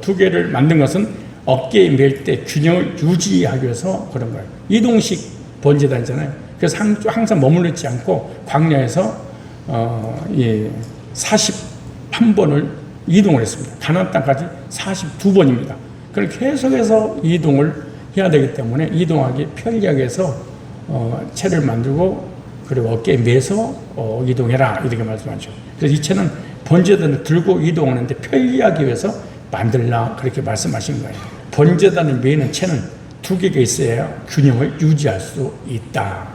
두 개를 만든 것은 어깨에 맬때 균형을 유지하기 위해서 그런 거예요. 이동식 번제단이잖아요. 그래서 항- 항상 머물러 있지 않고 광야에서 어, 예, 41번을 이동을 했습니다. 가나안 땅까지 42번입니다. 그걸 계속해서 이동을 해야 되기 때문에 이동하기 편리하게 해서 어, 채를 만들고 그리고 어깨에 매서 어, 이동해라 이렇게 말씀하죠. 그래서 이 채는 번제단을 들고 이동하는데 편리하기 위해서 만들라 그렇게 말씀하신 거예요. 번제단을 매는 채는 두 개가 있어야 균형을 유지할 수 있다.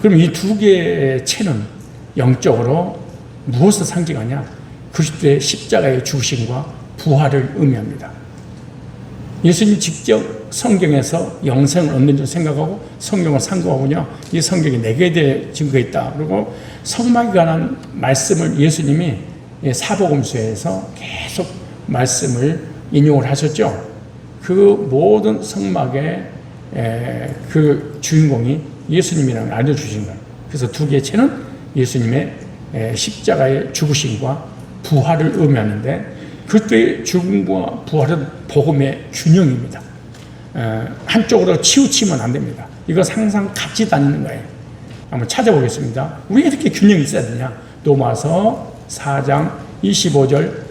그럼 이 두 개의 채는 영적으로 무엇을 상징하냐? 그리스도의 십자가의 죽으심과 부활을 의미합니다. 예수님 직접 성경에서 영생을 얻는 줄 생각하고 성경을 상고하군요. 이 성경이 내게 대해 증거 있다. 그리고 성막에 관한 말씀을 예수님이 사복음서에서 계속 말씀을 인용을 하셨죠. 그 모든 성막의 에, 그 주인공이 예수님이라는 걸 알려주신 거예요. 그래서 두 개의 채는 예수님의 에, 십자가의 죽으심과 부활을 의미하는데 그때의 죽음과 부활은 복음의 균형입니다. 에, 한쪽으로 치우치면 안 됩니다. 이거 항상 같이 다니는 거예요. 한번 찾아보겠습니다. 왜 이렇게 균형이 있어야 되냐? 로마서 4장 25절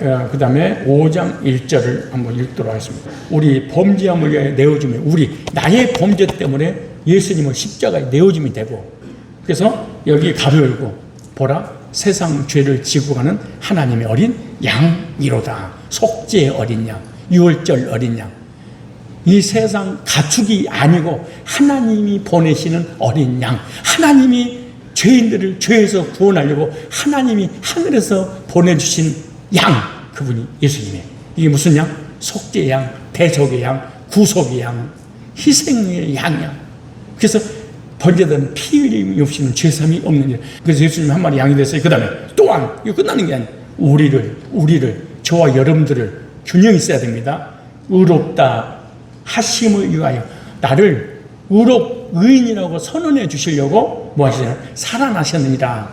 그 다음에 5장 1절을 한번 읽도록 하겠습니다. 우리 범죄함을 위하여 내어주며 우리 나의 범죄 때문에 예수님은 십자가에 내어짐이 되고 그래서 여기 가로 열고 보라 세상 죄를 지고 가는 하나님의 어린 양이로다. 속죄의 어린 양, 유월절 어린 양. 이 세상 가축이 아니고 하나님이 보내시는 어린 양. 하나님이 죄인들을 죄에서 구원하려고 하나님이 하늘에서 보내주신 양. 그분이 예수님이에요. 이게 무슨 양? 속죄의 양, 대속의 양, 구속의 양, 희생의 양이야. 그래서 번제단은 피 흘림이 없이는 죄삼이 없는 일. 그래서 예수님 한 마리 양이 됐어요. 그 다음에 또한, 이거 끝나는 게 아니에요. 우리를, 우리를, 저와 여러분들을 균형 있어야 됩니다. 의롭다 하심을 위하여 나를 의롭 의인이라고 선언해 주시려고 뭐 하시냐? 살아나셨느니라.